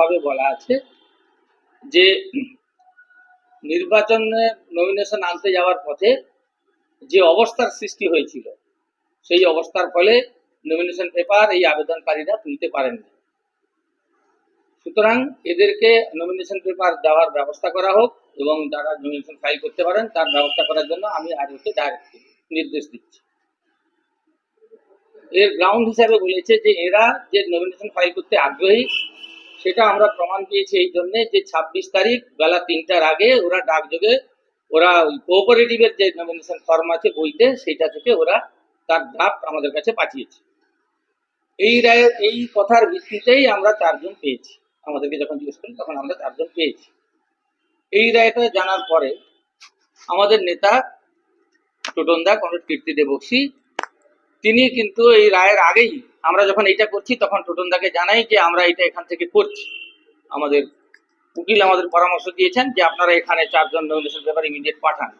ভাবে বলা আছে যে নির্বাচনে নমিনেশন আনতে যাওয়ার পথে যে অবস্থার সৃষ্টি হয়েছিল, সেই অবস্থার ফলে নমিনেশন পেপার এই আবেদনকারীরা তুলতে পারেননি। সুতরাং এদেরকে নমিনেশন পেপার দেওয়ার ব্যবস্থা করা হোক এবং যারা নমিনেশন ফাইল করতে পারেন, তার ব্যবস্থা করার জন্য আমি আর হচ্ছে ডাইরেক্ট নির্দেশ দিচ্ছি। এর গ্রাউন্ড হিসাবে বলেছে যে এরা যে নমিনেশন ফাইল করতে আগ্রহী সেটা আমরা প্রমাণ পেয়েছি এই জন্য যে ছাব্বিশ তারিখ বেলা তিনটার আগে ওরা ডাকযোগে ওরা ওই কোঅপারেটিভের যে নমিনেশন ফর্ম আছে বইতে সেটা থেকে ওরা তার ড্রাফট আমাদের কাছে পাঠিয়েছে। এই রায়ের এই কথার ভিত্তিতেই আমরা চারজন পেয়েছি। আমাদেরকে যখন জিজ্ঞেস করি তখন আমরা চারজন পেয়েছি। এই রায়টা জানার পরে আমাদের নেতা টোটনদা কমরেড কীর্তি দেবক্সী তিনি কিন্তু এই রায়ের আগেই আমরা যখন এটা করছি, তখন টোটনদাকে জানাই যে আমরা এটা এখান থেকে করছি। আমাদের উকিল আমাদের পরামর্শ দিয়েছেন যে আপনারা এখানে চারজন নমিনেশন পেপার ইমিডিয়েট পাঠান।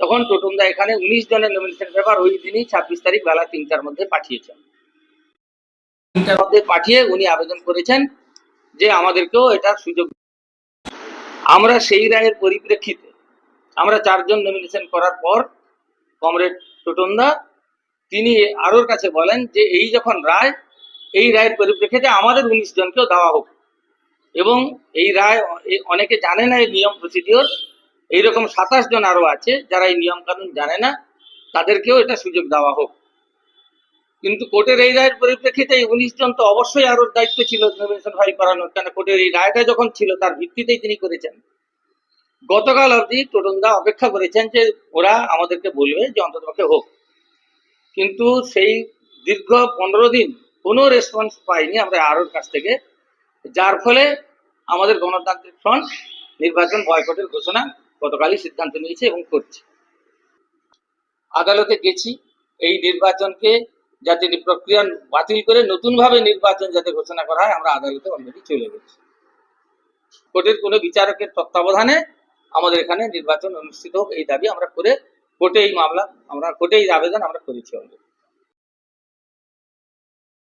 তখন টোটনদা এখানে উনিশ জনের নমিনেশন পেপার ওই দিনই ছাব্বিশ তারিখ বেলা তিনটার মধ্যে পাঠিয়েছেন। তিনটার মধ্যে পাঠিয়ে উনি আবেদন করেছেন যে আমাদেরকেও এটার সুযোগ আমরা সেই রায়ের পরিপ্রেক্ষিতে আমরা চারজন নমিনেশন করার পর, কমরেড টোটনদা তিনি আরোর কাছে বলেন যে, এই যখন রায়, এই রায়ের পরিপ্রেক্ষিতে আমাদের উনিশ জনকেও দেওয়া হোক। এবং এই রায় অনেকে জানে না এই নিয়ম প্রসিডিওর এইরকম সাতাশ জন আরও আছে, যারা এই নিয়ম কানুন জানে না, তাদেরকেও এটা সুযোগ দেওয়া হোক। কিন্তু কোর্টের এই রায়ের পরিপ্রেক্ষিতে এই উনিশ জন তো অবশ্যই আরোর দায়িত্ব ছিল নমিনেশন ফাইল করানোর। কেন কোর্টের এই রায়টা যখন ছিল, তার ভিত্তিতেই তিনি করেছেন। গতকাল অবধি টোটনদা অপেক্ষা করেছেন যে, ওরা আমাদেরকে বলবে যে, অন্ততপক্ষে হোক। কিন্তু সেই দীর্ঘ পনেরো দিন কোনো রেসপন্স পাইনি আমরা আরোর কাছ থেকে। যার ফলে আমাদের গণতান্ত্রিক ফ্রন্ট নির্বাচন বয়কটের ঘোষণা গতকালই সিদ্ধান্ত নিয়েছে এবং করছে। আদালতে গেছি, এই নির্বাচনকে যাতে প্রক্রিয়া বাতিল করে নতুনভাবে নির্বাচন যাতে ঘোষণা করা হয়, আমরা আদালতে অলরেডি চলে গেছি। কোর্টের কোনো বিচারকের তত্ত্বাবধানে আমাদের এখানে নির্বাচন অনুষ্ঠিত হোক, এই দাবি আমরা করে কোর্টে এই মামলা আমরা কোর্টে এই আবেদন আমরা করেছি অলরেডি